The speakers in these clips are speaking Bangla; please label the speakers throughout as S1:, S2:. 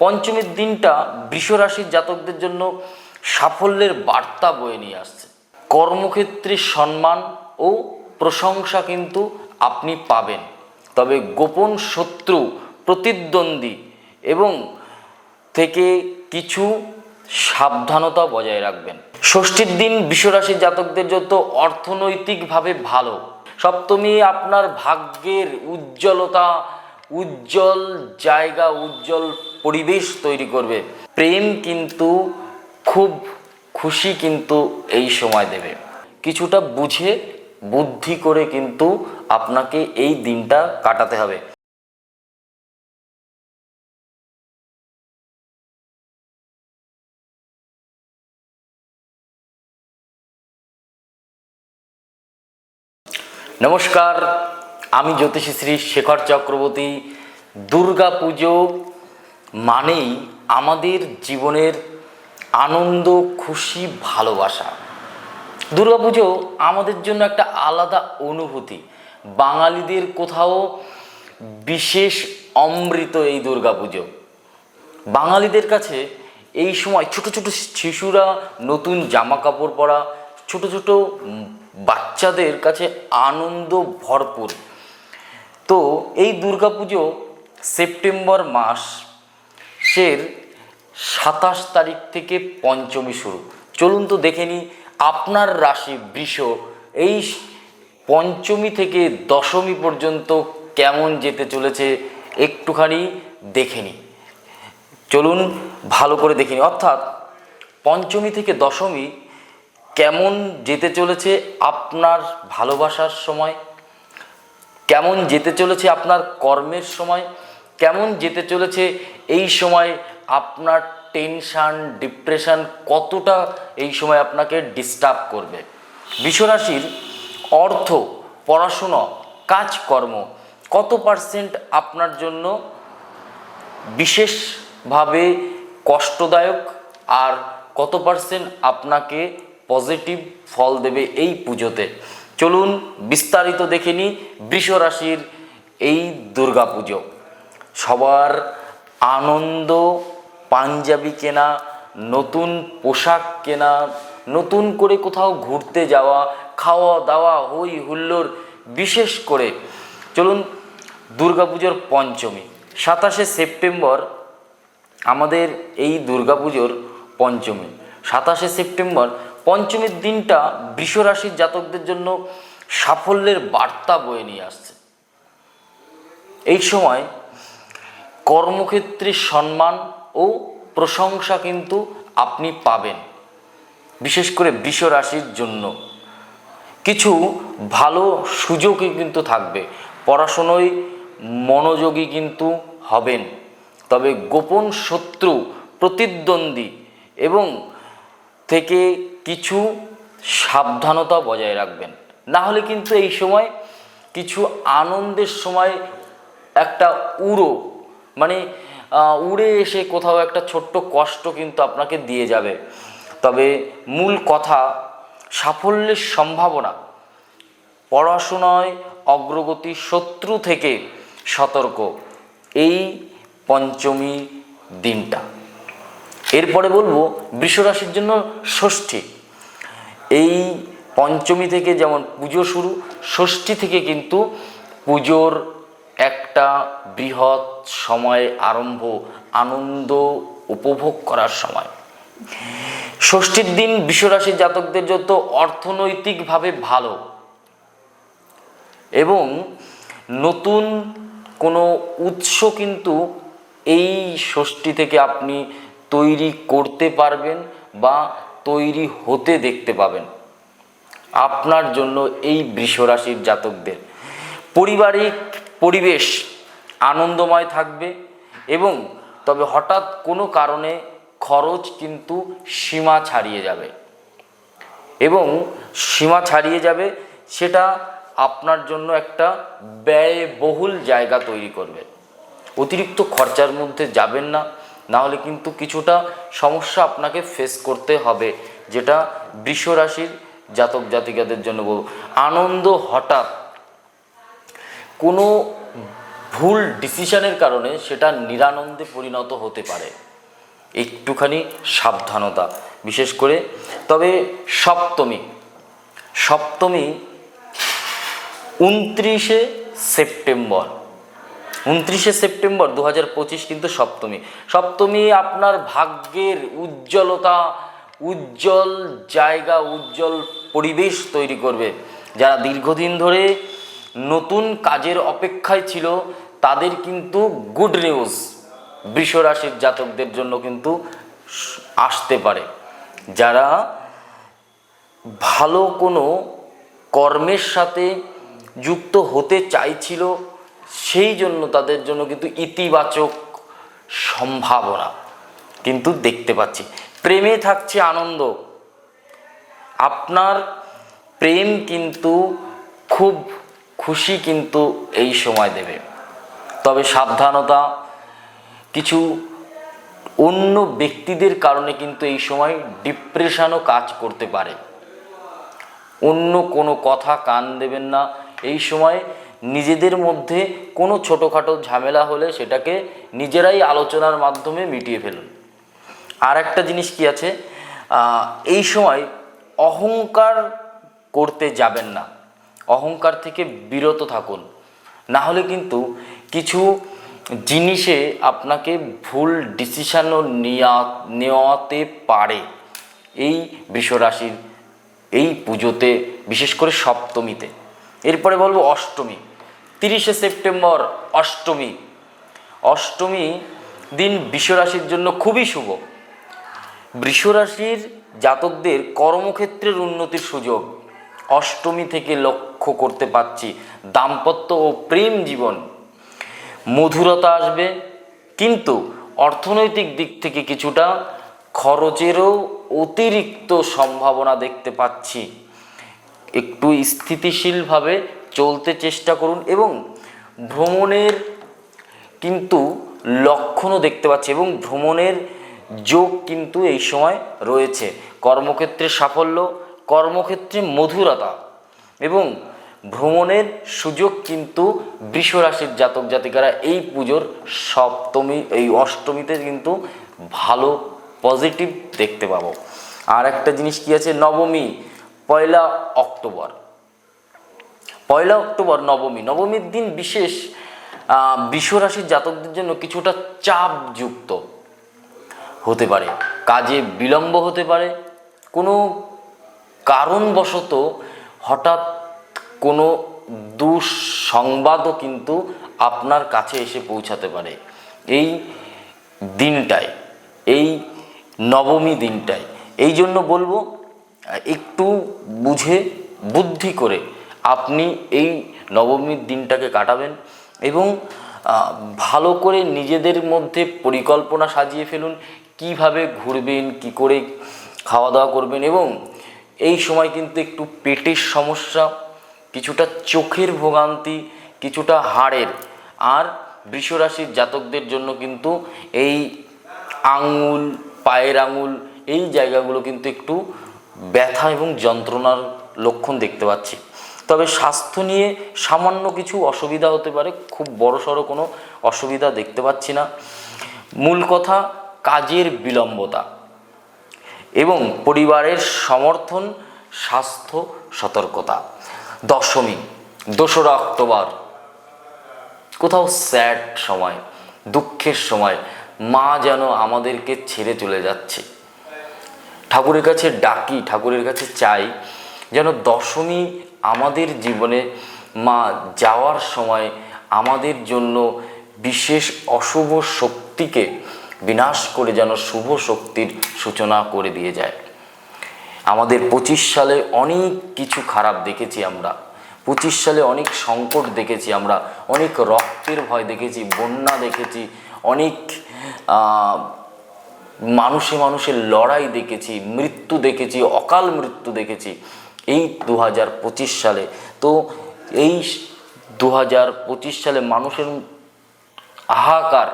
S1: পঞ্চমীর দিনটা বৃষরাশির জাতকদের জন্য সাফল্যের বার্তা বয়ে নিয়ে আসছে। কর্মক্ষেত্রে সম্মান ও প্রশংসা কিন্তু আপনি পাবেন। তবে গোপন শত্রু, প্রতিদ্বন্দ্বী এবং থেকে কিছু সাবধানতা বজায় রাখবেন। ষষ্ঠীর দিন বিশ্বরাশির জাতকদের যত অর্থনৈতিকভাবে ভালো, সপ্তমী আপনার ভাগ্যের উজ্জ্বলতা উজ্জ্বল জায়গা, উজ্জ্বল পরিবেশ তৈরি করবে। প্রেম কিন্তু, খুব খুশি কিন্তু এই সময় দেবে। কিছুটা বুঝে, বুদ্ধি করে কিন্তু আপনাকে এই দিনটা কাটাতে হবে। নমস্কার আমি জ্যোতিষী শ্রী শেখর চক্রবর্তী, দুর্গা পুজো মানেই আমাদের জীবনের আনন্দ, খুশি, ভালোবাসা। দুর্গাপুজো আমাদের জন্য একটা আলাদা অনুভূতি। বাঙালিদের কোথাও বিশেষ অমৃত এই দুর্গাপুজো বাঙালিদের কাছে এই সময় ছোট ছোট শিশুরা নতুন জামা কাপড় পরা, ছোট ছোট বাচ্চাদের কাছে আনন্দ ভরপুর। তো এই দুর্গাপুজো সেপ্টেম্বর মাস সের সাতাশ তারিখ থেকে পঞ্চমী শুরু। চলুন তো দেখে নিই আপনার রাশি বৃষ এই পঞ্চমী থেকে দশমী পর্যন্ত কেমন যেতে চলেছে একটুখানি দেখে নিই। চলুন ভালো করে দেখে নিই। অর্থাৎ পঞ্চমী থেকে দশমী কেমন যেতে চলেছে আপনার ভালোবাসার সময় কেমন যেতে চলেছে আপনার কর্মের সময়? কেমন যেতে চলেছে এই সময় আপনার টেনশান ডিপ্রেশন কতটা এই সময় আপনাকে ডিস্টার্ব করবে? বিশ্বরাশির অর্থ, পড়াশুনো, কাজকর্ম কত পার্সেন্ট আপনার জন্য বিশেষভাবে কষ্টদায়ক আর কত পার্সেন্ট আপনাকে পজিটিভ ফল দেবে এই পুজোতে? চলুন বিস্তারিত দেখে নিই বৃষ রাশির এই দুর্গা পুজো। সবার আনন্দ, পাঞ্জাবি কেনা, নতুন পোশাক কেনা, নতুন করে কোথাও ঘুরতে যাওয়া, খাওয়া দাওয়া হই হুল্লোড়, বিশেষ করে চলুন দুর্গাপুজোর পঞ্চমী। সাতাশে সেপ্টেম্বর আমাদের এই দুর্গাপুজোর পঞ্চমী। সাতাশে সেপ্টেম্বর পঞ্চমীর দিনটা বৃষরাশির জাতকদের জন্য সাফল্যের বার্তা বয়ে নিয়ে আসছে। এই সময় কর্মক্ষেত্রে সম্মান ও প্রশংসা কিন্তু আপনি পাবেন, বিশেষ করে বৃষ রাশির জন্য। কিছু ভালো সুযোগই কিন্তু থাকবে, পড়াশুনোয় মনোযোগী কিন্তু হবেন। তবে গোপন শত্রু, প্রতিদ্বন্দ্বী এবং থেকে কিছু সাবধানতা বজায় রাখবেন। না হলে কিন্তু এই সময় কিছু আনন্দের সময় একটা উড়ো মানে উড়ে এসে কোথাও একটা ছোট্ট কষ্ট কিন্তু আপনাকে দিয়ে যাবে। তবে মূল কথা, সাফল্যের সম্ভাবনা। পড়াশোনায় অগ্রগতি শত্রু থেকে সতর্ক। এই পঞ্চমী দিনটা। এরপরে বলব বৃষরাশির জন্য ষষ্ঠী। এই পঞ্চমী থেকে যেমন পুজো শুরু, ষষ্ঠী থেকে কিন্তু পুজোর একটা বৃহৎ সময় আরম্ভ, আনন্দ উপভোগ করার সময়। ষষ্ঠীর দিন বিশ্বরাশির জাতকদের যত অর্থনৈতিকভাবে ভালো এবং নতুন কোনো উৎস কিন্তু এই ষষ্ঠী থেকে আপনি তৈরি করতে পারবেন বা তৈরি হতে দেখতে পাবেন। আপনার জন্য এই বৃষরাশির জাতকদের। পারিবারিক পরিবেশ আনন্দময় থাকবে এবং তবে হঠাৎ কোনো কারণে খরচ কিন্তু সীমা ছাড়িয়ে যাবে। এবং সীমা ছাড়িয়ে যাবে সেটা আপনার জন্য একটা ব্যয়বহুল জায়গা তৈরি করবে। অতিরিক্ত খরচার মধ্যে যাবেন না। না হলে কিন্তু কিছুটা সমস্যা আপনাকে ফেস করতে হবে, যেটা বৃষ রাশির জাতক জাতিকাদের জন্য বলব। আনন্দ হঠাৎ কোনো ভুল ডিসিশনের কারণে সেটা নিরানন্দে পরিণত হতে পারে। একটুখানি সাবধানতা, বিশেষ করে তবে সপ্তমী। সপ্তমী উনত্রিশে সেপ্টেম্বর। উনত্রিশে সেপ্টেম্বর দু হাজার পঁচিশ কিন্তু সপ্তমী। সপ্তমী আপনার ভাগ্যের উজ্জ্বলতা, উজ্জ্বল জায়গা, উজ্জ্বল পরিবেশ তৈরি করবে। যারা দীর্ঘদিন ধরে নতুন কাজের অপেক্ষায় ছিল, তাদের কিন্তু গুড নিউজ বৃষ রাশির জাতকদের জন্য কিন্তু আসতে পারে। যারা ভালো কোনো কর্মের সাথে যুক্ত হতে চাইছিল সেই জন্য তাদের জন্য কিন্তু ইতিবাচক সম্ভাবনা কিন্তু দেখতে পাচ্ছি। প্রেমে থাকছে আনন্দ। আপনার প্রেম কিন্তু খুব খুশি কিন্তু এই সময় দেবে। তবে সাবধানতা, কিছু অন্য ব্যক্তিদের কারণে কিন্তু এই সময় ডিপ্রেশনও কাজ করতে পারে। অন্য কোনো কথা কান দেবেন না। এই সময় নিজেদের মধ্যে কোনো ছোটোখাটো ঝামেলা হলে সেটাকে নিজেরাই আলোচনার মাধ্যমে মিটিয়ে ফেলুন। আর একটা জিনিস কি আছে? এই সময় অহংকার করতে যাবেন না। অহংকার থেকে বিরত থাকুন। না হলে কিন্তু কিছু জিনিসে আপনাকে ভুল ডিসিশানও নেওয়া নেওয়াতে পারে। এই বৃষরাশির এই পুজোতে, বিশেষ করে সপ্তমীতে। এরপরে বলব অষ্টমী। তিরিশে সেপ্টেম্বর অষ্টমী। অষ্টমী দিন বৃষরাশির জন্য খুবই শুভ। বৃষরাশির জাতকদের কর্মক্ষেত্রের উন্নতির সুযোগ। অষ্টমী থেকে লক্ষ্য করতে পাচ্ছি দাম্পত্য ও প্রেম জীবন। মধুরতা আসবে, কিন্তু অর্থনৈতিক দিক থেকে কিছুটা খরচেরও অতিরিক্ত সম্ভাবনা দেখতে পাচ্ছি। একটু স্থিতিশীলভাবে চলতে চেষ্টা করুন এবং ভ্রমণের কিন্তু লক্ষণও দেখতে পাচ্ছি এবং ভ্রমণের যোগ কিন্তু এই সময় রয়েছে। কর্মক্ষেত্রে সাফল্য, কর্মক্ষেত্রে মধুরতা এবং ভ্রমণের সুযোগ কিন্তু বৃষরাশির জাতক জাতিকারা এই পুজোর সপ্তমী, এই অষ্টমীতে কিন্তু ভালো পজিটিভ দেখতে পাবো। আর একটা জিনিস কি আছে? নবমী, পয়লা অক্টোবর। পয়লা অক্টোবর নবমী। নবমীর দিন বিশেষ আহ, বৃষরাশির জাতকদের জন্য কিছুটা চাপযুক্ত হতে পারে। কাজে বিলম্ব হতে পারে। কোনো কারণবশত হঠাৎ কোনো দুঃসংবাদও কিন্তু আপনার কাছে এসে পৌঁছাতে পারে। এই দিনটায় এই নবমী দিনটায়। এই জন্য বলব একটু বুঝে বুদ্ধি করে আপনি এই নবমীর দিনটাকে কাটাবেন এবং ভালো করে নিজেদের মধ্যে পরিকল্পনা সাজিয়ে ফেলুন, কীভাবে ঘুরবেন, কি করে খাওয়া দাওয়া করবেন এবং এই সময় কিন্তু একটু পেটের সমস্যা, কিছুটা চোখের ভোগান্তি, কিছুটা হাড়ের আর বৃষরাশির জাতকদের জন্য কিন্তু এই আঙুল, পায়ের আঙুল, এই জায়গাগুলো কিন্তু একটু ব্যথা এবং যন্ত্রণার লক্ষণ দেখতে পাচ্ছি। তবে স্বাস্থ্য নিয়ে সামান্য কিছু অসুবিধা হতে পারে, খুব বড়সড় কোনো অসুবিধা দেখতে পাচ্ছি না। মূল কথা, কাজের বিলম্বতা এবং পরিবারের সমর্থন, স্বাস্থ্য, সতর্কতা। দশমী, দোসরা অক্টোবর। কোথাও স্যাড সময়, দুঃখের সময়, মা যেন আমাদেরকে ছেড়ে চলে যাচ্ছে। ঠাকুরের কাছে ডাকি, ঠাকুরের কাছে চাই যেন দশমী আমাদের জীবনে মা যাওয়ার সময় আমাদের জন্য বিশেষ অশুভ শক্তিকে বিনাশ করে যেন শুভ শক্তির সূচনা করে দিয়ে যায়। আমাদের পঁচিশ সালে অনেক কিছু খারাপ দেখেছি আমরা। পঁচিশ সালে অনেক সংকট দেখেছি আমরা, অনেক রক্তের ভয় দেখেছি, বন্যা দেখেছি, অনেক মানুষে মানুষের লড়াই দেখেছি, মৃত্যু দেখেছি, অকাল মৃত্যু দেখেছি। এই দু হাজার পঁচিশ সালে। তো এই দু হাজার পঁচিশ সালে মানুষের হাহাকার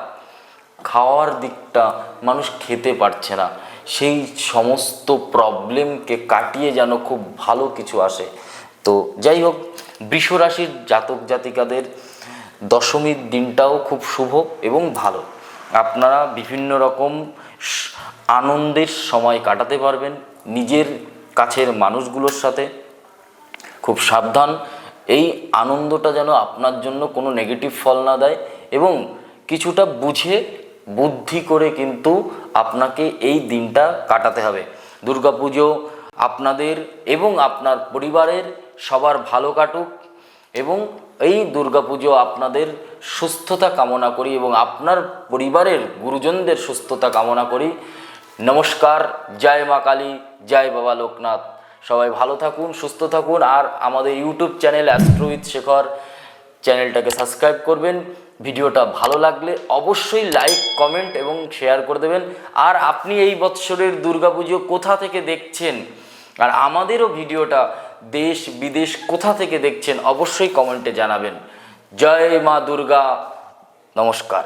S1: খাওয়ার দিকটা মানুষ খেতে পারছে না। সেই সমস্ত প্রবলেমকে কাটিয়ে যেন খুব ভালো কিছু আসে। তো যাই হোক বৃষরাশির জাতক জাতিকাদের দশমীর দিনটাও খুব শুভ এবং ভালো। আপনারা বিভিন্ন রকম আনন্দের সময় কাটাতে পারবেন। নিজের কাছের মানুষগুলোর সাথে খুব সাবধান। এই আনন্দটা যেন আপনার জন্য কোনো নেগেটিভ ফল না দেয় এবং কিছুটা বুঝে, বুদ্ধি করে কিন্তু আপনাকে এই দিনটা কাটাতে হবে। দুর্গাপুজো আপনাদের এবং আপনার পরিবারের সবার ভালো কাটুক এবং এই দুর্গাপুজো আপনাদের সুস্থতা কামনা করি এবং আপনার পরিবারের গুরুজনদের সুস্থতা কামনা করি। নমস্কার, জয় মা কালী, জয় বাবা লোকনাথ। সবাই ভালো থাকুন, সুস্থ থাকুন, আর আমাদের ইউটিউব চ্যানেল অ্যাস্ট্রোইথ শেখর চ্যানেলটাকে সাবস্ক্রাইব করবেন। ভিডিওটা ভালো লাগলে অবশ্যই লাইক, কমেন্ট এবং শেয়ার করে দেবেন। আর আপনি এই বৎসরের দুর্গাপুজো কোথা থেকে দেখছেন? আর আমাদেরও ভিডিওটা দেশ, বিদেশ কোথা থেকে দেখছেন? অবশ্যই কমেন্টে জানাবেন। জয় মা দুর্গা, নমস্কার।